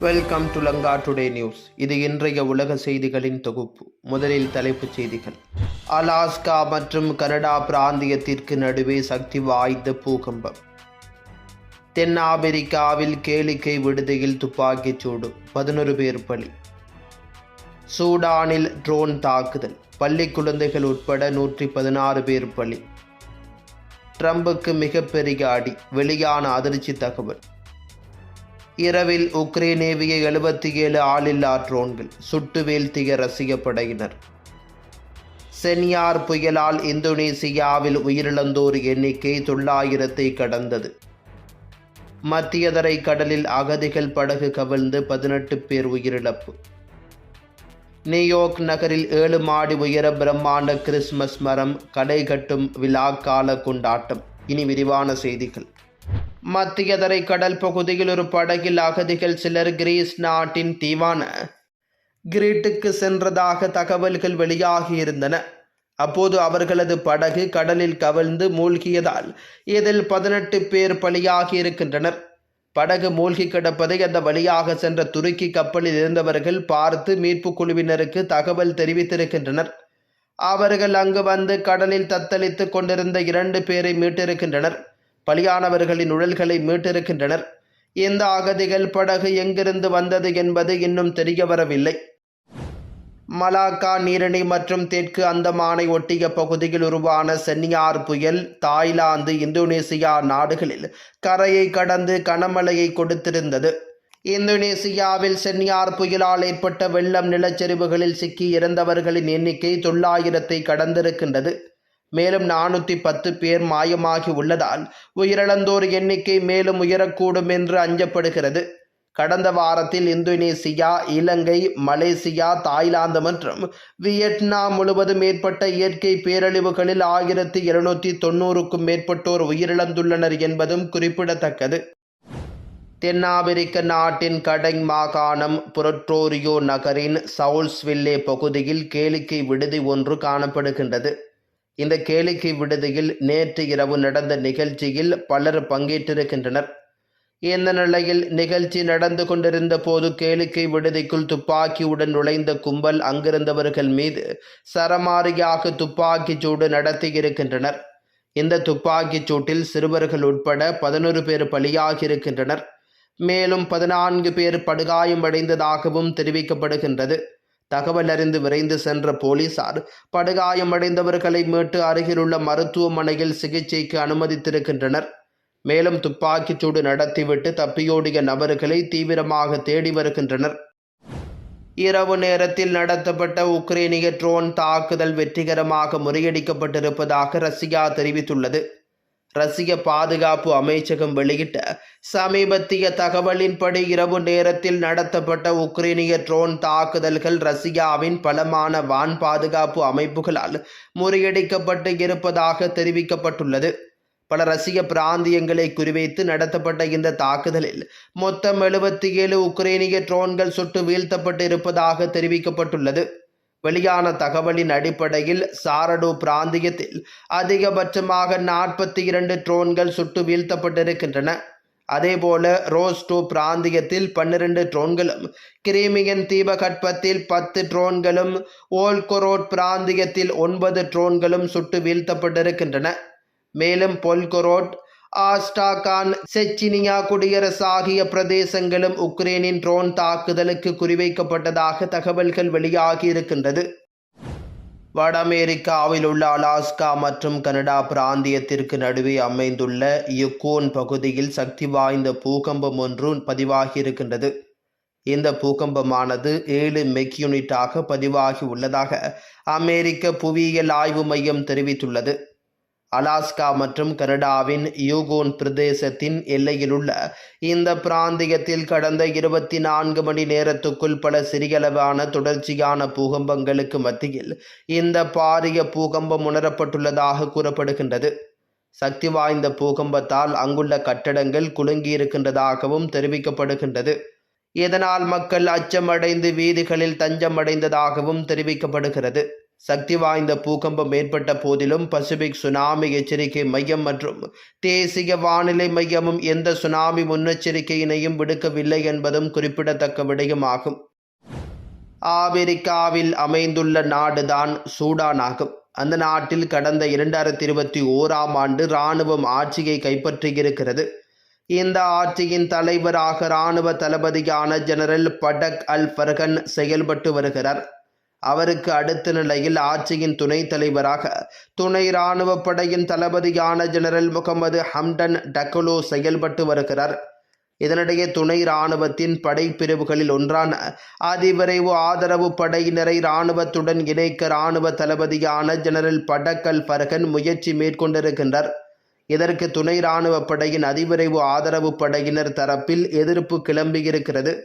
Welcome to Lanka today news இது இன்றைய உலக செய்திகளின் தொகுப்பு. முதலில் தலைப்புச் செய்திகள். அலாஸ்கா மற்றும் கனடா பிராந்தியத்திற்கு நடுவே சக்தி வாய்ந்த பூகம்பம். தென்னாப்பிரிக்காவில் கேளிக்கை விடுதியில் துப்பாக்கிச் சூடு. பதினொரு பேர் பலி. சூடானில் ட்ரோன் தாக்குதல். பள்ளி குழந்தைகள் உட்பட நூற்றி பதினாறு பேர் பலி. ட்ரம்புக்கு மிகப்பெரிய அடி. வெளியான அதிர்ச்சி தகவல். இரவில் உக்ரைன் ஏவிய எழுபத்தி ஏழு ஆளில்லா ட்ரோன்கள் சுட்டு வீழ்த்திய ரசிக படையினர் சென்யார் புயலால் இந்தோனேசியாவில் உயிரிழந்தோர் எண்ணிக்கை தொள்ளாயிரத்தை கடந்தது. மத்தியதரை கடலில் அகதிகள் படகு கவிழ்ந்து பதினெட்டு பேர் உயிரிழப்பு. நியூயார்க் நகரில் ஏழு மாடி உயர பிரம்மாண்ட கிறிஸ்மஸ் மரம் கடை கட்டும் விழா கால கொண்டாட்டம். இனி விரிவான செய்திகள். மத்தியதரை கடல் பகுதியில் ஒரு படகில் அகதிகள் சிலர் கிரீஸ் நாட்டின் தீவான கிரீட்டுக்கு சென்றதாக தகவல்கள் வெளியாகியிருந்தன. அப்போது அவர்களது படகு கடலில் கவிழ்ந்து மூழ்கியதால் இதில் பதினெட்டு பேர் பலியாகி இருக்கின்றனர் படகு மூழ்கி கிடப்பதை அந்த வழியாக சென்ற துருக்கி கப்பலில் இருந்தவர்கள் பார்த்து மீட்பு குழுவினருக்கு தகவல் தெரிவித்திருக்கின்றனர். அவர்கள் அங்கு வந்து கடலில் தத்தளித்துக் கொண்டிருந்த இரண்டு பேரை மீட்டிருக்கின்றனர். பலியானவர்களின் உடல்களை மீட்டிருக்கின்றனர். இந்த அகதிகள் படகு எங்கிருந்து வந்தது என்பது இன்னும் தெரிய வரவில்லை மலாக்கா நீரணி மற்றும் தெற்கு அந்தமானை ஒட்டிய பகுதியில் உருவான சென்னியார் புயல் தாய்லாந்து இந்தோனேசியா நாடுகளில் கரையை கடந்து கனமழையை கொடுத்திருந்தது. இந்தோனேசியாவில் சென்னியார் புயலால் ஏற்பட்ட வெள்ளம் நிலச்சரிவுகளில் சிக்கி இறந்தவர்களின் எண்ணிக்கை தொள்ளாயிரத்தை கடந்திருக்கின்றது. மேலும் நானூற்றி பத்து பேர் மாயமாகி உள்ளதால் உயிரிழந்தோர் எண்ணிக்கை மேலும் உயரக்கூடும் என்று அஞ்சப்படுகிறது. கடந்த வாரத்தில் இந்தோனேசியா இலங்கை மலேசியா தாய்லாந்து மற்றும் வியட்நாம் முழுவதும் ஏற்பட்ட இயற்கை பேரழிவுகளில் ஆயிரத்தி இருநூற்றி தொண்ணூறுக்கும் மேற்பட்டோர் உயிரிழந்துள்ளனர் என்பதும் குறிப்பிடத்தக்கது. தென்னாப்பிரிக்க நாட்டின் கடை மாகாணம் புரட்டோரியோ நகரின் சவுல்ஸ்வில்லே பகுதியில் கேளிக்கை விடுதி ஒன்று காணப்படுகின்றது. இந்த கேளிக்கை விடுதியில் நேற்று இரவு நடந்த நிகழ்ச்சியில் பலர் பங்கேற்றிருக்கின்றனர். இந்த நிலையில் நிகழ்ச்சி நடந்து கொண்டிருந்த போது கேளிக்கை விடுதிக்குள் துப்பாக்கியுடன் நுழைந்த கும்பல் அங்கிருந்தவர்கள் மீது சரமாரியாக துப்பாக்கிச் சூடு நடத்தியிருக்கின்றனர். இந்த துப்பாக்கிச் சூட்டில் சிறுவர்கள் உட்பட பதினொரு பேர் பலியாகியிருக்கின்றனர். மேலும் பதினான்கு பேர் படுகாயமடைந்ததாகவும் தெரிவிக்கப்படுகின்றது. தகவல் அறிந்து விரைந்து சென்ற போலீசார் படுகாயமடைந்தவர்களை மீட்டு அருகிலுள்ள மருத்துவமனையில் சிகிச்சைக்கு அனுமதித்திருக்கின்றனர். மேலும் துப்பாக்கிச்சூடு நடத்திவிட்டு தப்பியோடிய நபர்களை தீவிரமாக தேடி வருகின்றனர். இரவு நேரத்தில் நடத்தப்பட்ட உக்ரைனிய ட்ரோன் தாக்குதல் வெற்றிகரமாக முறியடிக்கப்பட்டிருப்பதாக ரஷ்யா தெரிவித்துள்ளது. ரஷ்ய பாதுகாப்பு அமைச்சகம் வெளியிட்ட சமீபத்திய தகவலின்படி இரவு நேரத்தில் நடத்தப்பட்ட உக்ரைனிய ட்ரோன் தாக்குதல்கள் ரஷ்யாவின் பலமான வான் பாதுகாப்பு அமைப்புகளால் முறியடிக்கப்பட்டு இருப்பதாக தெரிவிக்கப்பட்டுள்ளது. பல ரஷ்ய பிராந்தியங்களை குறிவைத்து நடத்தப்பட்ட இந்த தாக்குதலில் மொத்தம் எழுபத்தி ஏழு உக்ரைனிய ட்ரோன்கள் சுட்டு வீழ்த்தப்பட்டு இருப்பதாக தெரிவிக்கப்பட்டுள்ளது. வெளியான தகவலின் அடிப்படையில் சாரடு பிராந்தியத்தில் அதிகபட்சமாக நாற்பத்தி இரண்டு ட்ரோன்கள் சுட்டு வீழ்த்தப்பட்டிருக்கின்றன. அதேபோல ரோஸ்டோ பிராந்தியத்தில் பன்னிரண்டு ட்ரோன்களும் கிரீமியன் தீபகற்பத்தில் பத்து ட்ரோன்களும் ஓல்கொரோட் பிராந்தியத்தில் ஒன்பது ட்ரோன்களும் சுட்டு வீழ்த்தப்பட்டிருக்கின்றன. மேலும் பொல்கொரோட் ஆஸ்டாகான் செச்சினியா குடியரசு ஆகிய பிரதேசங்களும் உக்ரைனின் ட்ரோன் தாக்குதலுக்கு குறிவைக்கப்பட்டதாக தகவல்கள் வெளியாகி இருக்கின்றது வட அமெரிக்காவில் உள்ள அலாஸ்கா மற்றும் கனடா பிராந்தியத்திற்கு நடுவே அமைந்துள்ள யுக்கோன் பகுதியில் சக்தி வாய்ந்த பூகம்பம் ஒன்று பதிவாகியிருக்கின்றது. இந்த பூகம்பமானது ஏழு மெக்யூனிட்டாக பதிவாகி உள்ளதாக அமெரிக்க புவியியல் ஆய்வு மையம் தெரிவித்துள்ளது. அலாஸ்கா மற்றும் கனடாவின் யூகோன் பிரதேசத்தின் எல்லையிலுள்ள இந்த பிராந்தியத்தில் கடந்த இருபத்தி நான்கு மணி நேரத்துக்குள் பல சிறியளவான தொடர்ச்சியான பூகம்பங்களுக்கு மத்தியில் இந்த பாரிய பூகம்பம் உணரப்பட்டுள்ளதாக கூறப்படுகின்றது. சக்தி வாய்ந்த பூகம்பத்தால் அங்குள்ள கட்டடங்கள் குலுங்கியிருக்கின்றதாகவும் தெரிவிக்கப்படுகின்றது. இதனால் மக்கள் அச்சமடைந்து வீதிகளில் தஞ்சமடைந்ததாகவும் தெரிவிக்கப்படுகிறது. சக்தி வாய்ந்த பூகம்பம் ஏற்பட்ட போதிலும் பசிபிக் சுனாமி எச்சரிக்கை மையம் மற்றும் தேசிய வானிலை மையமும் எந்த சுனாமி முன்னெச்சரிக்கையினையும் விடுக்கவில்லை என்பதும் குறிப்பிடத்தக்க விடயமாகும் ஆப்பிரிக்காவில் அமைந்துள்ள நாடுதான் சூடான் ஆகும். அந்த நாட்டில் கடந்த இரண்டாயிரத்தி இருபத்தி ஓராம் ஆண்டு இராணுவம் ஆட்சியை கைப்பற்றியிருக்கிறது. இந்த ஆட்சியின் தலைவராக இராணுவ தளபதியான ஜெனரல் படக் அல் ஃபர்கன் செயல்பட்டு வருகிறார். அவருக்கு அடுத்த நிலையில் ஆட்சியின் துணைத் தலைவராக துணை இராணுவ படையின் தளபதியான ஜெனரல் முகமது ஹம்டன் டக்கலோ செயல்பட்டு வருகிறார். இதனிடையே துணை இராணுவத்தின் படைப்பிரிவுகளில் ஒன்றான அதிவிரைவு ஆதரவு படையினரை இராணுவத்துடன் இணைக்க இராணுவ தளபதியான ஜெனரல் படக்கல் பர்கன் முயற்சி மேற்கொண்டிருக்கின்றார். இதற்கு துணை இராணுவ படையின் அதிவிரைவு ஆதரவு படையினர் தரப்பில் எதிர்ப்பு கிளம்பியிருக்கிறது.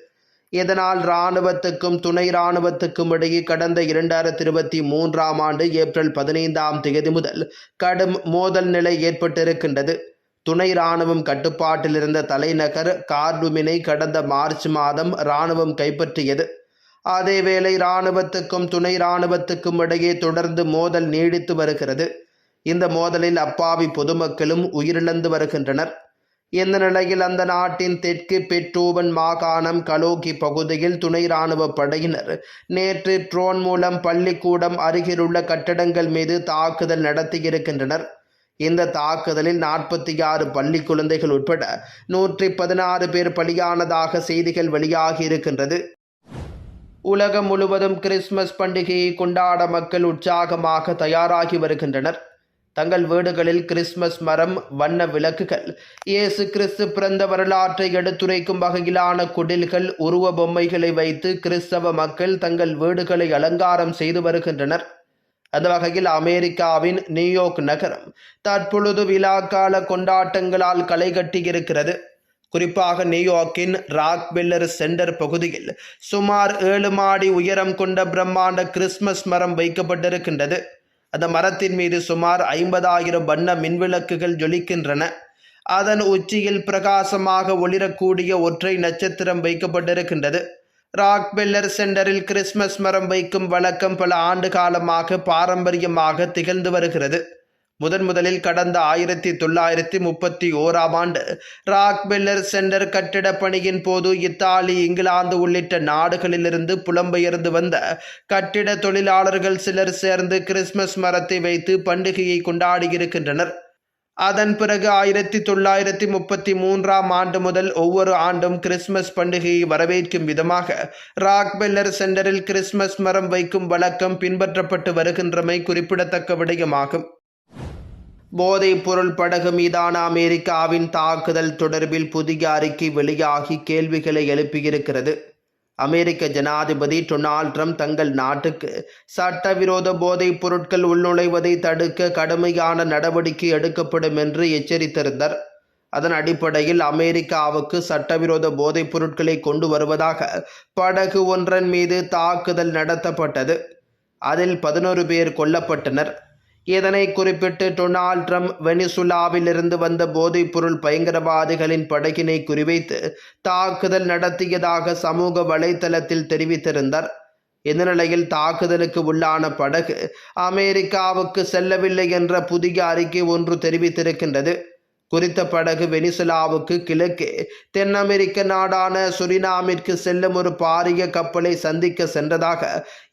இதனால் இராணுவத்துக்கும் துணை இராணுவத்துக்கும் இடையே கடந்த இரண்டாயிரத்தி இருபத்தி மூன்றாம் ஆண்டு ஏப்ரல் பதினைந்தாம் தேதி முதல் கடும் மோதல் நிலை ஏற்பட்டிருக்கின்றது. துணை இராணுவம் கட்டுப்பாட்டில் இருந்த தலைநகர் கார்டுமினை கடந்த மார்ச் மாதம் இராணுவம் கைப்பற்றியது. அதேவேளை இராணுவத்துக்கும் துணை இராணுவத்துக்கும் இடையே தொடர்ந்து மோதல் நீடித்து வருகிறது. இந்த மோதலில் அப்பாவி பொதுமக்களும் உயிரிழந்து வருகின்றனர். இந்த நிலையில் அந்த நாட்டின் தெற்கு பெட்ரோவன் மாகாணம் கலோகி பகுதியில் துணை ராணுவ படையினர்? நேற்று ட்ரோன் மூலம் பள்ளிக்கூடம் அருகிலுள்ள கட்டடங்கள் மீது தாக்குதல் நடத்தியிருக்கின்றனர் இந்த தாக்குதலில் நாற்பத்தி ஆறு பள்ளி குழந்தைகள் உட்பட நூற்றி பதினாறு பேர் பலியானதாக செய்திகள் வெளியாகி இருக்கின்றது. உலகம் முழுவதும் கிறிஸ்மஸ் பண்டிகையை கொண்டாட மக்கள் உற்சாகமாக தயாராகி வருகின்றனர். தங்கள் வீடுகளில் கிறிஸ்மஸ் மரம் வண்ண விளக்குகள் இயேசு கிறிஸ்து பிறந்த வரலாற்றை எடுத்துரைக்கும் வகையிலான குடில்கள் உருவ பொம்மைகளை வைத்து கிறிஸ்தவ மக்கள் தங்கள் வீடுகளை அலங்காரம் செய்து வருகின்றனர். அந்த வகையில் அமெரிக்காவின் நியூயார்க் நகரம் தற்பொழுது விழாக்கால கொண்டாட்டங்களால் களை கட்டியிருக்கிறது. குறிப்பாக நியூயார்க்கின் ராக்பெல்லர் சென்டர் பகுதியில் சுமார் ஏழு மாடி உயரம் கொண்ட பிரம்மாண்ட கிறிஸ்மஸ் மரம் வைக்கப்பட்டிருக்கின்றது. அந்த மரத்தின் மீது சுமார் ஐம்பதாயிரம் வண்ண மின்விளக்குகள் ஜொலிக்கின்றன. அதன் உச்சியில் பிரகாசமாக ஒளிரக்கூடிய ஒற்றை நட்சத்திரம் வைக்கப்பட்டிருக்கின்றது. ராக்பெல்லர் சென்டரில் கிறிஸ்மஸ் மரம் வைக்கும் வழக்கம் பல ஆண்டு காலமாக பாரம்பரியமாக திகழ்ந்து வருகிறது. முதன் முதலில் கடந்த ஆயிரத்தி தொள்ளாயிரத்தி முப்பத்தி ஓராம் ஆண்டு ராக்பெல்லர் சென்டர் கட்டிடப் பணியின் போது இத்தாலி இங்கிலாந்து உள்ளிட்ட நாடுகளிலிருந்து புலம்பெயர்ந்து வந்த கட்டிட தொழிலாளர்கள் சிலர் சேர்ந்து கிறிஸ்மஸ் மரத்தை வைத்து பண்டிகையை கொண்டாடியிருக்கின்றனர் அதன் பிறகு ஆயிரத்தி தொள்ளாயிரத்தி முப்பத்தி மூன்றாம் ஆண்டு முதல் ஒவ்வொரு ஆண்டும் கிறிஸ்மஸ் பண்டிகையை வரவேற்கும் விதமாக ராக்பெல்லர் சென்டரில் கிறிஸ்மஸ் மரம் வைக்கும் வழக்கம் பின்பற்றப்பட்டு வருகின்றமை குறிப்பிடத்தக்க விடயமாகும். போதைப் பொருள் படகு மீதான அமெரிக்காவின் தாக்குதல் தொடர்பில் புதிய அறிக்கை வெளியாகி கேள்விகளை எழுப்பியிருக்கிறது. அமெரிக்க ஜனாதிபதி டொனால்ட் ட்ரம்ப் தங்கள் நாட்டுக்கு சட்டவிரோத போதைப் பொருட்கள் உள்நுழைவதை தடுக்க கடுமையான நடவடிக்கை எடுக்கப்படும் என்று எச்சரித்திருந்தார். அதன் அடிப்படையில் அமெரிக்காவுக்கு சட்டவிரோத போதைப் பொருட்களை கொண்டு வருவதாக படகு ஒன்றன் மீது தாக்குதல் நடத்தப்பட்டது. அதில் பதினோரு பேர் கொல்லப்பட்டனர். இதனை குறிப்பிட்டு டொனால்ட் ட்ரம்ப் வெனிசுலாவிலிருந்து வந்த வந்த போதைப்பொருள் பயங்கரவாதிகளின் படகினை குறிவைத்து தாக்குதல் நடத்தியதாக சமூக வலைத்தளத்தில் தெரிவித்திருந்தார். இந்த நிலையில் தாக்குதலுக்கு உள்ளான படகு அமெரிக்காவுக்கு செல்லவில்லை என்ற புதிய அறிக்கை ஒன்று தெரிவித்திருக்கின்றது. குறித்த படகு வெனிசுலாவுக்கு கிழக்கே தென் அமெரிக்க நாடான சுரினாமிற்கு செல்லும் ஒரு பாரிய கப்பலை சந்திக்க சென்றதாக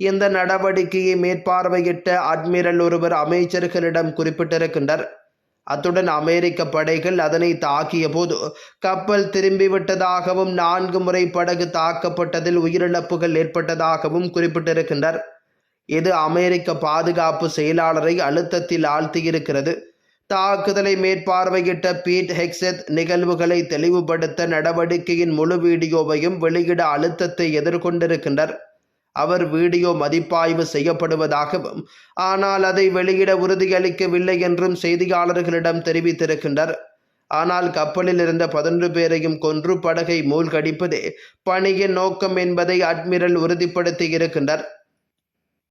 இந்த நடவடிக்கையை மேற்பார்வையிட்ட அட்மிரல் ஒருவர் அமைச்சர்களிடம் குறிப்பிட்டிருக்கின்றார். அத்துடன் அமெரிக்க படைகள் அதனை தாக்கிய போது கப்பல் திரும்பிவிட்டதாகவும் நான்கு முறை படகு தாக்கப்பட்டதில் உயிரிழப்புகள் ஏற்பட்டதாகவும் குறிப்பிட்டிருக்கின்றார். இது அமெரிக்க பாதுகாப்பு செயலாளரை அழுத்தத்தில் ஆழ்த்தியிருக்கிறது. தாக்குதலை மேற்பார்வையிட்ட பீட் ஹெக்ஸெத் நிகழ்வுகளை தெளிவுபடுத்த நடவடிக்கையின் முழு வீடியோவையும் வெளியிட அழுத்தத்தை எதிர்கொண்டிருக்கின்றனர். அவர் வீடியோ மதிப்பாய்வு செய்யப்படுவதாகவும் ஆனால் அதை வெளியிட உறுதியளிக்கவில்லை என்றும் செய்தியாளர்களிடம் தெரிவித்திருக்கின்றார் ஆனால் கப்பலில் இருந்த பதினொன்று பேரையும் கொன்று படகை மூழ்கடிப்பதே பணியின் நோக்கம் என்பதை அட்மிரல் உறுதிப்படுத்தியிருக்கின்றார்